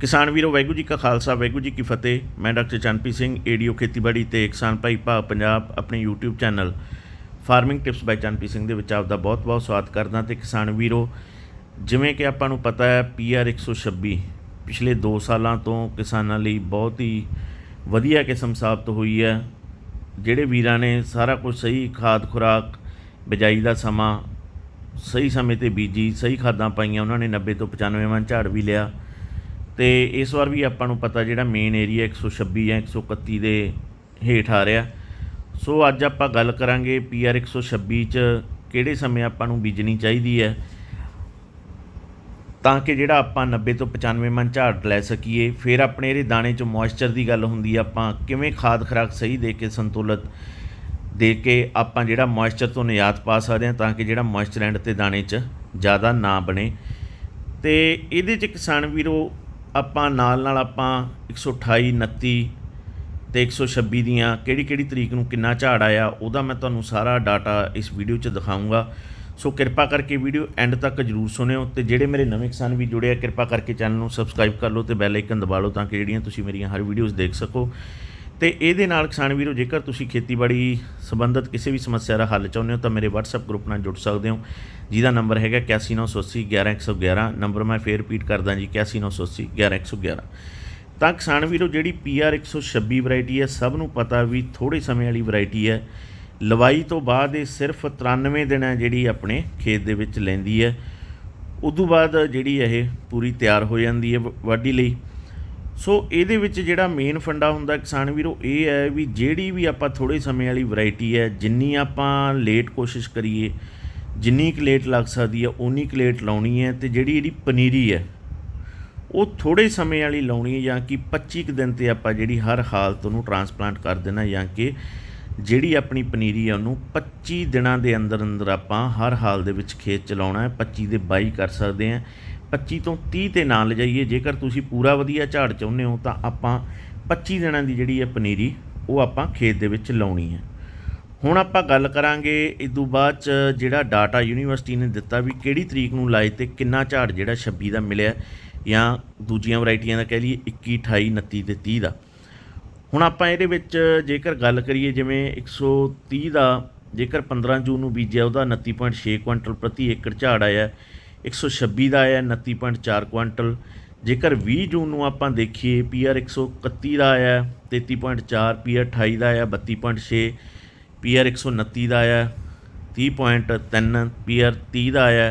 ਕਿਸਾਨ ਵੀਰੋ, ਵਾਹਿਗੁਰੂ ਜੀ ਕਾ ਖਾਲਸਾ, ਵਾਹਿਗੁਰੂ ਜੀ ਕੀ ਫਤਿਹ। ਮੈਂ ਡਾਕਟਰ ਚੰਨਪੀ ਸਿੰਘ, ਏਡੀਓ ਖੇਤੀਬਾੜੀ ਤੇ ਕਿਸਾਨ ਭਾਈ ਭਾ ਪੰਜਾਬ, ਆਪਣੇ YouTube channel farming tips by ਚੰਨਪੀ Singh ਦੇ ਵਿੱਚ ਆਪਦਾ ਬਹੁਤ-ਬਹੁਤ ਸਵਾਗਤ ਕਰਦਾ ਤੇ ਕਿਸਾਨ ਵੀਰੋ, ਜਿਵੇਂ ਕਿ ਆਪਾਂ ਨੂੰ ਪਤਾ ਹੈ PR 126 ਪਿਛਲੇ 2 ਸਾਲਾਂ ਤੋਂ ਕਿਸਾਨਾਂ ਲਈ ਬਹੁਤ ਹੀ ਵਧੀਆ ਕਿਸਮ ਸਾਬਤ ਹੋਈ ਹੈ। ਜਿਹੜੇ ਵੀਰਾਂ ਨੇ ਸਾਰਾ ਕੁਝ ਸਹੀ ਖਾਦ ਖੁਰਾਕ, ਬਿਜਾਈ ਦਾ ਸਮਾਂ, ਸਹੀ ਸਮੇਂ ਤੇ ਬੀਜੀ, ਸਹੀ ਖਾਦਾਂ ਪਾਈਆਂ, ਉਹਨਾਂ ਨੇ 90 ਤੋਂ 95 ਮਣ ਝਾੜ ਵੀ ਲਿਆ। ਤੇ ਇਸ ਵਾਰ ਵੀ ਆਪਾਂ ਨੂੰ ਪਤਾ ਜਿਹੜਾ ਮੇਨ ਏਰੀਆ 126 ਜਾਂ 131 ਦੇ ਹੇਠ ਆ ਰਿਹਾ। ਸੋ ਅੱਜ ਆਪਾਂ ਗੱਲ ਕਰਾਂਗੇ PR 126 ਚ ਕਿਹੜੇ ਸਮੇਂ ਆਪਾਂ ਨੂੰ ਬੀਜਣੀ ਚਾਹੀਦੀ ਹੈ। ਤਾਂ ਕਿ ਜਿਹੜਾ ਆਪਾਂ 90 ਤੋਂ 95 ਮਨ ਝਾੜ ਲੈ ਸਕੀਏ। ਫਿਰ ਆਪਣੇ ਇਹਦੇ ਦਾਣੇ 'ਚ ਮੋਇਸਚਰ ਦੀ ਗੱਲ ਹੁੰਦੀ ਆ, ਆਪਾਂ ਕਿਵੇਂ ਖਾਦ ਖਰਾਕ ਸਹੀ ਦੇ ਕੇ ਸੰਤੁਲਿਤ ਦੇ ਕੇ ਆਪਾਂ ਜਿਹੜਾ ਮੋਇਸਚਰ ਤੋਂ ਨਿਯਾਤ ਪਾ ਸਕਦੇ ਹਾਂ, ਤਾਂ ਕਿ ਜਿਹੜਾ ਮੋਇਸਚਰ ਐਂਡ ਤੇ ਦਾਣੇ 'ਚ ਜ਼ਿਆਦਾ ਨਾ ਬਣੇ। ਤੇ ਇਹਦੇ 'ਚ ਕਿਸਾਨ ਵੀਰੋ ਆਪਾਂ ਨਾਲ ਨਾਲ ਆਪਾਂ 128 29 ਤੇ 126 ਦੀਆਂ ਕਿਹੜੀ ਕਿਹੜੀ ਤਰੀਕ ਨੂੰ ਕਿੰਨਾ ਝਾੜ ਆਇਆ, ਉਹਦਾ ਮੈਂ ਤੁਹਾਨੂੰ ਸਾਰਾ ਡਾਟਾ ਇਸ ਵੀਡੀਓ 'ਚ ਦਿਖਾਊਂਗਾ। ਸੋ ਕਿਰਪਾ ਕਰਕੇ ਵੀਡੀਓ ਐਂਡ ਤੱਕ ਜਰੂਰ ਸੁਣਿਓ ਤੇ ਜਿਹੜੇ ਮੇਰੇ ਨਵੇਂ ਕਿਸਾਨ ਵੀ ਜੁੜੇ ਆ, ਕਿਰਪਾ ਕਰਕੇ ਚੈਨਲ ਨੂੰ ਸਬਸਕ੍ਰਾਈਬ ਕਰ ਲਓ ਤੇ ਬੈਲ ਆਈਕਨ ਦਬਾ ਲਓ ਤਾਂ ਕਿ ਜਿਹੜੀਆਂ ਤੁਸੀਂ ਮੇਰੀਆਂ ਹਰ ਵੀਡੀਓਜ਼ ਦੇਖ ਸਕੋ। ਤੇ ਇਹਦੇ ਨਾਲ ਕਿਸਾਨ ਵੀਰੋ, ਜੇਕਰ ਤੁਸੀਂ ਖੇਤੀਬਾੜੀ ਸੰਬੰਧਿਤ ਕਿਸੇ ਵੀ ਸਮੱਸਿਆ ਦਾ ਹੱਲ ਚਾਹੁੰਦੇ ਹੋ, ਤਾਂ ਮੇਰੇ WhatsApp ਗਰੁੱਪ ਨਾਲ ਜੁੜ ਸਕਦੇ ਹੋ। ਜਿਹਦਾ ਨੰਬਰ ਹੈਗਾ 8198 11111 ਨੰਬਰ ਮੈਂ ਫੇਰ ਰਿਪੀਟ ਕਰਦਾ ਜੀ 8198 11111 ਤਾਂ ਕਿਸਾਨ ਵੀਰੋ, ਜਿਹੜੀ PR 126 ਵੈਰਾਈਟੀ ਹੈ, ਸਭ ਨੂੰ ਪਤਾ ਵੀ ਥੋੜੇ ਸਮੇਂ ਵਾਲੀ ਵੈਰਾਈਟੀ ਹੈ। ਲਵਾਈ ਤੋਂ ਬਾਅਦ ਇਹ ਸਿਰਫ 93 ਦਿਨ ਹੈ ਜਿਹੜੀ ਆਪਣੇ ਖੇਤ ਦੇ ਵਿੱਚ ਲੈਂਦੀ ਹੈ। ਉਦੋਂ ਬਾਅਦ ਜਿਹੜੀ ਇਹ ਪੂਰੀ ਤਿਆਰ ਹੋ ਜਾਂਦੀ ਹੈ ਵ- ਵਾਢੀ ਲਈ। ਸੋ ਇਹਦੇ ਵਿੱਚ ਜਿਹੜਾ ਮੇਨ ਫੰਡਾ ਹੁੰਦਾ ਕਿਸਾਨ ਵੀਰੋ, ਇਹ ਹੈ ਵੀ ਜਿਹੜੀ ਵੀ ਆਪਾਂ ਥੋੜੇ ਸਮੇਂ ਵਾਲੀ ਵੈਰਾਈਟੀ ਹੈ, ਜਿੰਨੀ ਆਪਾਂ ਲੇਟ ਕੋਸ਼ਿਸ਼ ਕਰੀਏ, ਜਿੰਨੀ ਕੁ ਲੇਟ ਲੱਗ ਸਕਦੀ ਹੈ ਉਨੀ ਕੁ ਲੇਟ ਲਾਉਣੀ ਹੈ ਤੇ ਜਿਹੜੀ ਇਹਦੀ ਪਨੀਰੀ ਹੈ, ਉਹ ਥੋੜੇ ਸਮੇਂ ਵਾਲੀ ਲਾਉਣੀ ਹੈ ਜਾਂ ਕਿ 25 ਕੁ ਦਿਨ ਤੇ ਆਪਾਂ ਜਿਹੜੀ ਹਰ ਹਾਲਤ ਨੂੰ ਟਰਾਂਸਪਲਾਂਟ ਕਰ ਦੇਣਾ ਜਾਂ ਕਿ ਜਿਹੜੀ ਆਪਣੀ ਪਨੀਰੀ ਆ ਉਹਨੂੰ 25 ਦਿਨਾਂ ਦੇ ਅੰਦਰ ਅੰਦਰ ਆਪਾਂ ਹਰ ਹਾਲ ਦੇ ਵਿੱਚ ਖੇਤ ਚਲਾਉਣਾ ਹੈ 25 ਦੇ 22 ਕਰ ਸਕਦੇ ਹਾਂ। 25 ਤੋਂ 30 ਤੇ ਨਾ ਲਿਜਾਈਏ। ਜੇਕਰ ਤੁਸੀਂ ਪੂਰਾ ਵਧੀਆ ਝਾੜ ਚਾਹੁੰਦੇ ਹੋ, ਤਾਂ ਆਪਾਂ 25 ਦਿਨਾਂ ਦੀ ਜਿਹੜੀ ਹੈ ਪਨੀਰੀ, ਉਹ ਆਪਾਂ ਖੇਤ ਦੇ ਵਿੱਚ ਲਾਉਣੀ ਹੈ। ਹੁਣ ਆਪਾਂ ਗੱਲ ਕਰਾਂਗੇ ਇਸ ਤੋਂ ਬਾਅਦ ਚ ਜਿਹੜਾ ਡਾਟਾ ਯੂਨੀਵਰਸਿਟੀ ਨੇ ਦਿੱਤਾ ਵੀ ਕਿਹੜੀ ਤਰੀਕ ਨੂੰ ਲਾਏ ਤੇ ਕਿੰਨਾ ਝਾੜ ਜਿਹੜਾ 26 ਦਾ ਮਿਲਿਆ, ਜਾਂ ਦੂਜੀਆਂ ਵੈਰਾਈਟੀਆਂ ਦਾ ਕਹਿ ਲਈਏ 21 28 29 ਤੇ 30 ਦਾ। ਹੁਣ ਆਪਾਂ ਇਹਦੇ ਵਿੱਚ ਜੇਕਰ ਗੱਲ ਕਰੀਏ, ਜਿਵੇਂ 130 ਦਾ ਜੇਕਰ 15 ਜੂਨ ਨੂੰ ਬੀਜਿਆ, ਉਹਦਾ 29.6 ਕੁਇੰਟਲ ਪ੍ਰਤੀ ਏਕੜ ਝਾੜ ਆਇਆ। 126 ਦਾ ਆਇਆ 29.4 ਕੁਇੰਟਲ ਜੇਕਰ 20 ਜੂਨ ਨੂੰ ਆਪਾਂ ਦੇਖੀਏ ਪੀਆਰ 131 ਦਾ ਆਇਆ 33.4 ਪੀਆਰ 28 ਦਾ ਆਇਆ 32.6 ਪੀਆਰ 129 ਦਾ ਆਇਆ 30.3 ਪੀਆਰ 30 ਦਾ ਆਇਆ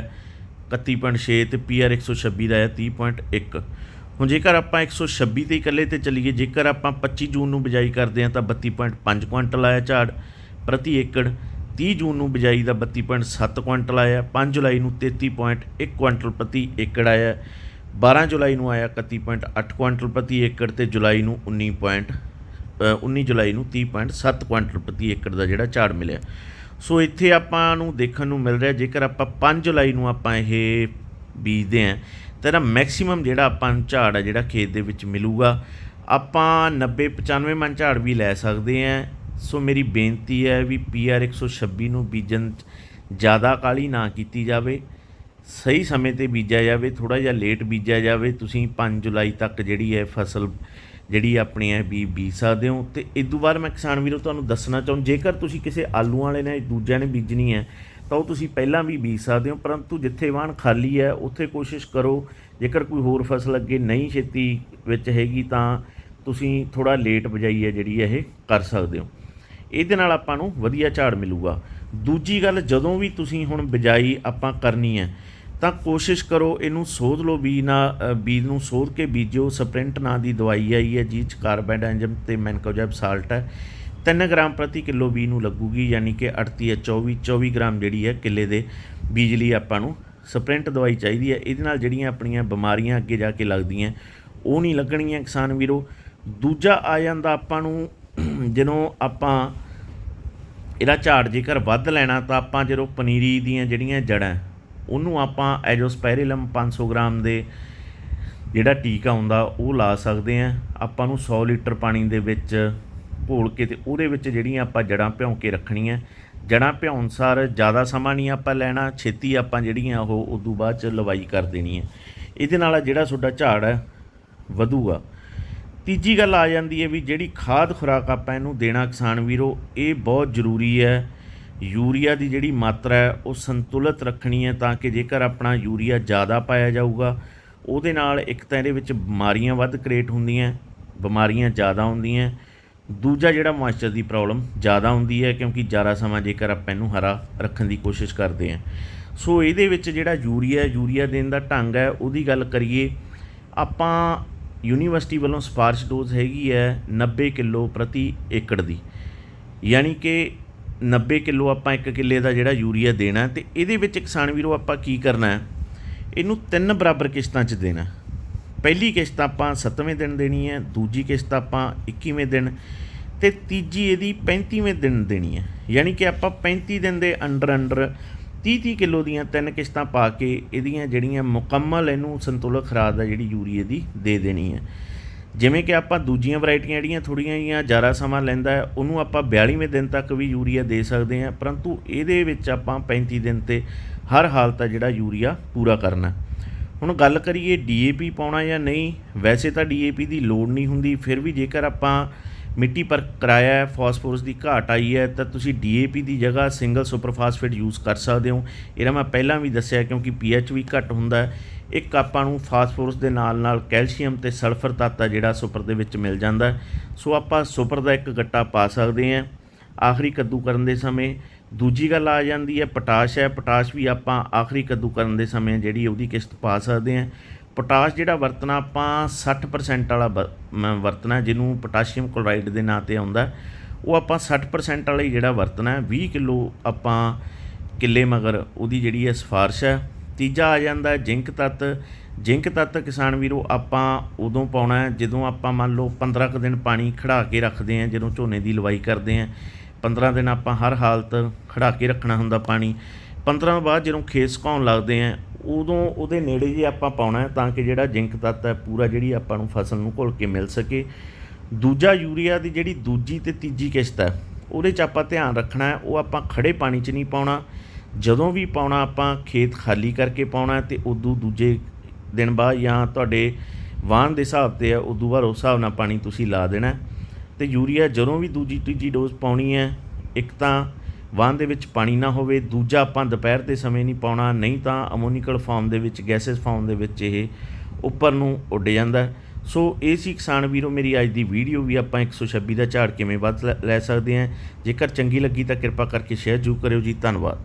31.6 ਤੇ ਪੀਆਰ 126 ਦਾ ਆਇਆ 30.1 ਹੁਣ ਜੇਕਰ ਆਪਾਂ 126 ਤੇ ਇਕੱਲੇ ਤੇ ਚੱਲੀਏ, ਜੇਕਰ ਆਪਾਂ 25 ਜੂਨ ਨੂੰ ਬਿਜਾਈ ਕਰਦੇ ਹਾਂ, ਤਾਂ 32.5 ਕੁਇੰਟਲ ਆਇਆ ਝਾੜ ਪ੍ਰਤੀ ਏਕੜ। 30 ਜੂਨ ਨੂੰ ਬਿਜਾਈ ਦਾ 32.7 ਕੁਇੰਟਲ ਆਇਆ 5 ਜੁਲਾਈ ਨੂੰ 33.1 ਕੁਇੰਟਲ ਪ੍ਰਤੀ ਏਕੜ ਆਇਆ 12 ਜੁਲਾਈ ਨੂੰ ਆਇਆ 31.8 ਕੁਇੰਟਲ ਪ੍ਰਤੀ ਏਕੜ ਤੇ ਜੁਲਾਈ ਨੂੰ 19. ਪੁਆਇੰਟ, ਅ, 19 ਜੁਲਾਈ ਨੂੰ 30.7 ਕੁਇੰਟਲ ਪ੍ਰਤੀ ਏਕੜ ਦਾ ਜਿਹੜਾ ਝਾੜ ਮਿਲਿਆ ਸੋ ਇੱਥੇ ਆਪਾਂ ਨੂੰ ਦੇਖਣ ਨੂੰ ਮਿਲ ਰਿਹਾ ਜੇਕਰ ਆਪਾਂ 5 ਜੁਲਾਈ ਨੂੰ ਆਪਾਂ ਇਹ ਬੀਜਦੇ ਹਾਂ ਤਾਂ ਇਹਦਾ ਮੈਕਸਿਮਮ ਜਿਹੜਾ ਆਪਾਂ ਨੂੰ ਝਾੜ ਆ ਜਿਹੜਾ ਖੇਤ ਦੇ ਵਿੱਚ ਮਿਲੂਗਾ ਆਪਾਂ 90 95 ਮਨ ਝਾੜ ਵੀ ਲੈ ਸਕਦੇ ਹਾਂ ਸੋ ਮੇਰੀ ਬੇਨਤੀ ਹੈ ਵੀ PR 126 ਨੂੰ ਬੀਜਣ 'ਚ ਜ਼ਿਆਦਾ ਕਾਲੀ ਨਾ ਕੀਤੀ ਜਾਵੇ। ਸਹੀ ਸਮੇਂ ਤੇ ਬੀਜਿਆ ਜਾਵੇ ਥੋੜਾ ਜਿਹਾ ਲੇਟ ਬੀਜਿਆ ਜਾਵੇ। ਤੁਸੀਂ 5 ਜੁਲਾਈ ਤੱਕ ਜਿਹੜੀ ਹੈ ਫਸਲ, ਜਿਹੜੀ ਆਪਣੀ ਹੈ ਵੀ ਬੀਜ ਸਕਦੇ ਹੋ। ਤੇ ਇਸ ਤੋਂ ਬਾਅਦ ਮੈਂ ਕਿਸਾਨ ਵੀਰੋ ਤੁਹਾਨੂੰ ਦੱਸਣਾ ਚਾਹੁੰ, ਜੇਕਰ ਤੁਸੀਂ ਕਿਸੇ ਆਲੂ ਵਾਲੇ ਨੇ, ਦੂਜਿਆਂ ਨੇ ਬੀਜਣੀ ਹੈ, ਤਾਂ ਉਹ ਤੁਸੀਂ ਪਹਿਲਾਂ ਵੀ ਬੀਜ ਸਕਦੇ ਹੋ, ਪਰੰਤੂ ਜਿੱਥੇ ਵਾਹਣ ਖਾਲੀ ਹੈ, ਉੱਥੇ ਕੋਸ਼ਿਸ਼ ਕਰੋ, ਜੇਕਰ ਕੋਈ ਹੋਰ ਫਸਲ ਅੱਗੇ ਨਹੀਂ ਛੇਤੀ ਵਿੱਚ ਹੈਗੀ ਤਾਂ ਤੁਸੀਂ ਥੋੜਾ ਲੇਟ ਬਜਾਈ ਹੈ ਜਿਹੜੀ ਇਹ ਕਰ ਸਕਦੇ ਹੋ। ਇਹਦੇ ਨਾਲ ਆਪਾਂ ਨੂੰ ਵਧੀਆ ਝਾੜ ਮਿਲੂਗਾ। ਦੂਜੀ ਗੱਲ, ਜਦੋਂ ਵੀ ਤੁਸੀਂ ਹੁਣ ਬਿਜਾਈ ਆਪਾਂ ਕਰਨੀ ਹੈ, ਤਾਂ ਕੋਸ਼ਿਸ਼ ਕਰੋ ਇਹਨੂੰ ਸੋਧ ਲਓ, ਬੀਜ ਨਾ ਬੀਜ ਨੂੰ ਸੋਧ ਕੇ ਬੀਜੋ ਸਪ੍ਰਿੰਟ ਨਾਂ ਦੀ ਦਵਾਈ ਆਈ ਹੈ ਜਿਹ 'ਚ ਕਾਰਬੈਂਡਾਈਜ਼ਮ ਤੇ ਮੈਨਕੋਜੈਬ ਸਾਲਟ ਹੈ। 3 ਗ੍ਰਾਮ ਪ੍ਰਤੀ ਕਿਲੋ ਬੀਜ ਨੂੰ ਲੱਗੂਗੀ, ਯਾਨੀ ਕਿ 38 ਹੈ 24 24 ਗ੍ਰਾਮ ਜਿਹੜੀ ਹੈ ਕਿੱਲੇ ਦੇ ਬੀਜ ਲਈ ਆਪਾਂ ਨੂੰ ਸਪ੍ਰਿੰਟ ਦਵਾਈ ਚਾਹੀਦੀ ਹੈ। ਇਹਦੇ ਨਾਲ ਜਿਹੜੀਆਂ ਆਪਣੀਆਂ ਬਿਮਾਰੀਆਂ ਅੱਗੇ ਜਾ ਕੇ ਲੱਗਦੀਆਂ, ਉਹ ਨਹੀਂ ਲੱਗਣਗੀਆਂ ਕਿਸਾਨ ਵੀਰੋ। ਦੂਜਾ ਆ ਜਾਂਦਾ ਆਪਾਂ ਨੂੰ ਜਦੋਂ ਆਪਾਂ ਇਹਦਾ ਝਾੜ ਜੇਕਰ ਵੱਧ ਲੈਣਾ, ਤਾਂ ਆਪਾਂ ਜਦੋਂ ਪਨੀਰੀ ਦੀਆਂ ਜਿਹੜੀਆਂ ਜੜਾਂ, ਉਹਨੂੰ ਆਪਾਂ ਐਜੋਸਪੈਰਿਲਮ 500 ਗ੍ਰਾਮ ਦੇ ਜਿਹੜਾ ਟੀਕਾ ਹੁੰਦਾ, ਉਹ ਲਾ ਸਕਦੇ ਆ ਆਪਾਂ ਨੂੰ 100 ਲੀਟਰ ਪਾਣੀ ਦੇ ਵਿੱਚ ਘੋਲ ਕੇ ਤੇ ਉਹਦੇ ਵਿੱਚ ਜਿਹੜੀਆਂ ਆਪਾਂ ਜੜਾਂ ਭਿਉਂ ਕੇ ਰੱਖਣੀਆਂ। ਜੜਾਂ ਭਿਉਣ ਸਾਰ ਜ਼ਿਆਦਾ ਸਮਾਂ ਨਹੀਂ ਆਪਾਂ ਲੈਣਾ, ਛੇਤੀ ਆਪਾਂ ਜਿਹੜੀਆਂ ਉਹ ਉਦੋਂ ਬਾਅਦ ਚ ਲਵਾਈ ਕਰ ਦੇਣੀ ਹੈ ਇਹਦੇ ਨਾਲ ਜਿਹੜਾ ਤੁਹਾਡਾ ਝਾੜ ਹੈ, ਵਧੂਗਾ। ਤੀਜੀ ਗੱਲ ਆ ਜਾਂਦੀ ਹੈ ਵੀ ਜਿਹੜੀ ਖਾਦ ਖੁਰਾਕ ਆਪਾਂ ਇਹਨੂੰ ਦੇਣਾ ਕਿਸਾਨ ਵੀਰੋ, ਇਹ ਬਹੁਤ ਜ਼ਰੂਰੀ ਹੈ। ਯੂਰੀਆ ਦੀ ਜਿਹੜੀ ਮਾਤਰਾ ਹੈ, ਉਹ ਸੰਤੁਲਿਤ ਰੱਖਣੀ ਹੈ ਤਾਂ ਕਿ ਜੇਕਰ ਆਪਣਾ ਯੂਰੀਆ ਜ਼ਿਆਦਾ ਪਾਇਆ ਜਾਊਗਾ, ਉਹਦੇ ਨਾਲ ਇੱਕ ਤਾਂ ਇਹਦੇ ਵਿੱਚ ਬਿਮਾਰੀਆਂ ਵੱਧ ਕ੍ਰੀਏਟ ਹੁੰਦੀਆਂ, ਬਿਮਾਰੀਆਂ ਜ਼ਿਆਦਾ ਹੁੰਦੀਆਂ, ਦੂਜਾ ਜਿਹੜਾ ਮੋਇਸਚਰ ਦੀ ਪ੍ਰੋਬਲਮ ਜ਼ਿਆਦਾ ਹੁੰਦੀ ਹੈ ਕਿਉਂਕਿ ਜ਼ਿਆਦਾ ਸਮਾਂ ਜੇਕਰ ਆਪਾਂ ਇਹਨੂੰ ਹਰਾ ਰੱਖਣ ਦੀ ਕੋਸ਼ਿਸ਼ ਕਰਦੇ ਹਾਂ। ਸੋ ਇਹਦੇ ਵਿੱਚ ਜਿਹੜਾ ਯੂਰੀਆ ਯੂਰੀਆ ਦੇਣ ਦਾ ਢੰਗ ਹੈ, ਉਹਦੀ ਗੱਲ ਕਰੀਏ, ਆਪਾਂ ਯੂਨੀਵਰਸਿਟੀ ਵੱਲੋਂ ਸਿਫਾਰਿਸ਼ ਡੋਜ਼ ਹੈਗੀ ਹੈ 90 ਕਿਲੋ ਪ੍ਰਤੀ ਏਕੜ ਦੀ। ਯਾਨੀ ਕਿ 90 ਕਿਲੋ ਆਪਾਂ ਇੱਕ ਕਿੱਲੇ ਦਾ ਜਿਹੜਾ ਯੂਰੀਆ ਦੇਣਾ ਤੇ ਇਹਦੇ ਵਿੱਚ ਕਿਸਾਨ ਵੀਰੋ ਆਪਾਂ ਕੀ ਕਰਨਾ ਹੈ? ਇਹਨੂੰ ਤਿੰਨ ਬਰਾਬਰ ਕਿਸ਼ਤਾਂ 'ਚ ਦੇਣਾ ਪਹਿਲੀ ਕਿਸ਼ਤ ਆਪਾਂ 7ਵੇਂ ਦਿਨ ਦੇਣੀ ਹੈ, ਦੂਜੀ ਕਿਸ਼ਤ ਆਪਾਂ 21ਵੇਂ ਦਿਨ ਤੇ ਤੀਜੀ ਇਹਦੀ 35ਵੇਂ ਦਿਨ ਦੇਣੀ ਹੈ। ਯਾਨੀ ਕਿ ਆਪਾਂ 35 ਦਿਨ ਦੇ ਅੰਡਰ ਅੰਡਰ 30-30 ਕਿਲੋ ਦੀਆਂ ਤਿੰਨ ਕਿਸ਼ਤਾਂ ਪਾ ਕੇ ਇਹਦੀਆਂ ਜਿਹੜੀਆਂ ਮੁਕੰਮਲ ਇਹਨੂੰ ਸੰਤੁਲਤ ਖਰਾਦ ਆ ਜਿਹੜੀ ਯੂਰੀਏ ਦੀ ਦੇ ਦੇਣੀ ਹੈ। ਜਿਵੇਂ ਕਿ ਆਪਾਂ ਦੂਜੀਆਂ ਵੈਰਾਈਟੀਆਂ ਜਿਹੜੀਆਂ ਥੋੜੀਆਂ ਜਿਹੀਆਂ ਜ਼ਿਆਦਾ ਸਮਾਂ ਲੈਂਦਾ ਹੈ, ਉਹਨੂੰ ਆਪਾਂ 42ਵੇਂ ਦਿਨ ਤੱਕ ਵੀ ਯੂਰੀਆ ਦੇ ਸਕਦੇ ਹਾਂ, ਪਰੰਤੂ ਇਹਦੇ ਵਿੱਚ ਆਪਾਂ 35 ਦਿਨ ਤੇ ਹਰ ਹਾਲਤ ਆ ਜਿਹੜਾ ਯੂਰੀਆ ਪੂਰਾ ਕਰਨਾ ਹੁਣ ਗੱਲ ਕਰੀਏ ਡੀਏਪੀ ਪਾਉਣਾ ਜਾਂ ਨਹੀਂ, ਵੈਸੇ ਤਾਂ ਡੀਏਪੀ ਦੀ ਲੋੜ ਨਹੀਂ ਹੁੰਦੀ, ਫਿਰ ਵੀ ਜੇਕਰ ਆਪਾਂ ਮਿੱਟੀ ਪਰ ਕਰਾਇਆ ਹੈ, ਫਾਸਫੋਰਸ ਦੀ ਘਾਟ ਆਈ ਹੈ, ਤਾਂ ਤੁਸੀਂ ਡੀਏਪੀ ਦੀ ਜਗ੍ਹਾ ਸਿੰਗਲ ਸੁਪਰ ਫਾਸਫੇਟ ਯੂਜ਼ ਕਰ ਸਕਦੇ ਹੋ। ਇਹਦਾ ਮੈਂ ਪਹਿਲਾਂ ਵੀ ਦੱਸਿਆ ਕਿਉਂਕਿ ਪੀਐਚ ਵੀ ਘੱਟ ਹੁੰਦਾ ਹੈ। ਇੱਕ ਆਪਾਂ ਨੂੰ ਫਾਸਫੋਰਸ ਦੇ ਨਾਲ ਨਾਲ ਕੈਲਸ਼ੀਅਮ ਤੇ ਸਲਫਰ ਤੱਤ ਆ ਜਿਹੜਾ ਸੁਪਰ ਦੇ ਵਿੱਚ ਮਿਲ ਜਾਂਦਾ ਸੋ ਆਪਾਂ ਸੁਪਰ ਦਾ ਇੱਕ ਗੱਟਾ ਪਾ ਸਕਦੇ ਹਾਂ। ਆਖਰੀ ਕੱਦੂ ਕਰਨ ਦੇ ਸਮੇਂ ਦੂਜੀ ਗੱਲ ਆ ਜਾਂਦੀ ਹੈ, ਪੋਟਾਸ਼ ਹੈ। ਪੋਟਾਸ਼ ਵੀ ਆਪਾਂ ਆਖਰੀ ਕੱਦੂ ਕਰਨ ਦੇ ਸਮੇਂ ਜਿਹੜੀ ਉਹਦੀ ਕਿਸ਼ਤ ਪਾ ਸਕਦੇ ਹਾਂ। ਪੋਟਾਸ਼ ਜਿਹੜਾ ਵਰਤਣਾ, ਆਪਾਂ 60% ਵਾਲਾ ਵ- ਮ- ਵਰਤਣਾ ਜਿਹਨੂੰ ਪੋਟਾਸ਼ੀਅਮ ਕਲੋਰਾਈਡ ਦੇ ਨਾਂ ਤੇ ਆਉਂਦਾ ਉਹ ਆਪਾਂ 60% ਵਾਲਾ ਹੀ ਜਿਹੜਾ ਵਰਤਣਾ ਹੈ 20 ਕਿਲੋ ਆਪਾਂ ਕਿੱਲੇ ਮਗਰ ਉਹਦੀ ਜਿਹੜੀ ਹੈ ਸਿਫਾਰਿਸ਼ ਹੈ। ਤੀਜਾ ਆ ਜਾਂਦਾ ਜ਼ਿੰਕ ਤੱਤ। ਜ਼ਿੰਕ ਤੱਤ ਕਿਸਾਨ ਵੀਰੋ, ਆਪਾਂ ਉਦੋਂ ਪਾਉਣਾ ਜਦੋਂ ਆਪਾਂ ਮੰਨ ਲਓ 15 ਕੁ ਦਿਨ ਪਾਣੀ ਖੜਾ ਕੇ ਰੱਖਦੇ ਹਾਂ, ਜਦੋਂ ਝੋਨੇ ਦੀ ਲਵਾਈ ਕਰਦੇ ਹਾਂ। 15 ਦਿਨ ਆਪਾਂ ਹਰ ਹਾਲਤ ਖੜਾ ਕੇ ਰੱਖਣਾ ਹੁੰਦਾ ਪਾਣੀ। 15 ਤੋਂ ਬਾਅਦ ਜਦੋਂ ਖੇਤ ਸੁਕਾਉਣ ਲੱਗਦੇ ਹਾਂ ਉਦੋਂ ਉਹਦੇ ਨੇੜੇ ਜੇ ਆਪਾਂ ਪਾਉਣਾ ਹੈ ਤਾਂ ਕਿ ਜਿਹੜਾ ਜ਼ਿੰਕ ਤੱਤ ਹੈ, ਪੂਰਾ ਜਿਹੜੀ ਆਪਾਂ ਨੂੰ ਫਸਲ ਨੂੰ ਘੁਲ ਕੇ ਮਿਲ ਸਕੇ ਦੂਜਾ ਯੂਰੀਆ ਦੀ ਜਿਹੜੀ ਦੂਜੀ ਤੇ ਤੀਜੀ ਕਿਸ਼ਤ ਹੈ, ਉਹਦੇ 'ਚ ਆਪਾਂ ਧਿਆਨ ਰੱਖਣਾ ਹੈ, ਉਹ ਆਪਾਂ ਖੜੇ ਪਾਣੀ 'ਚ ਨਹੀਂ ਪਾਉਣਾ ਜਦੋਂ ਵੀ ਪਾਉਣਾ ਆਪਾਂ, ਖੇਤ ਖਾਲੀ ਕਰਕੇ ਪਾਉਣਾ ਹੈ ਤੇ ਉਦੋਂ ਦੂਜੇ ਦਿਨ ਬਾਅਦ ਜਾਂ ਤੁਹਾਡੇ ਵਾਹਨ ਦੇ ਹਿਸਾਬ ਤੇ ਹੈ, ਉਦੋਂ ਬਾਅਦ ਉਸ ਹਿਸਾਬ ਨਾਲ ਪਾਣੀ ਤੁਸੀਂ ਲਾ ਦੇਣਾ ਹੈ। ਤੇ ਯੂਰੀਆ ਜਦੋਂ ਵੀ ਦੂਜੀ ਤੀਜੀ ਡੋਜ਼ ਪਾਉਣੀ ਹੈ, ਇੱਕ ਤਾਂ ਵਾਹਨ ਦੇ ਵਿੱਚ ਪਾਣੀ ਨਾ ਹੋਵੇ, ਦੂਜਾ ਆਪਾਂ ਦੁਪਹਿਰ ਦੇ ਸਮੇਂ ਨਹੀਂ ਪਾਉਣਾ, ਨਹੀਂ ਤਾਂ ਅਮੋਨੀਕਲ ਫਾਰਮ ਦੇ ਵਿੱਚ, ਗੈਸਸ ਫਾਰਮ ਦੇ ਵਿੱਚ ਇਹ ਉੱਪਰ ਨੂੰ ਉੱਡ ਜਾਂਦਾ ਸੋ ਇਹ ਸੀ ਕਿਸਾਨ ਵੀਰੋ, ਮੇਰੀ ਅੱਜ ਦੀ ਵੀਡੀਓ ਵੀ ਆਪਾਂ 126 ਦਾ ਝਾੜ ਕਿਵੇਂ ਵੱਧ ਲੈ- ਲੈ ਸਕਦੇ ਹਾਂ। ਜੇਕਰ ਚੰਗੀ ਲੱਗੀ ਤਾਂ ਕਿਰਪਾ ਕਰਕੇ ਸ਼ੇਅਰ ਜ਼ਰੂਰ ਕਰਿਓ ਜੀ। ਧੰਨਵਾਦ।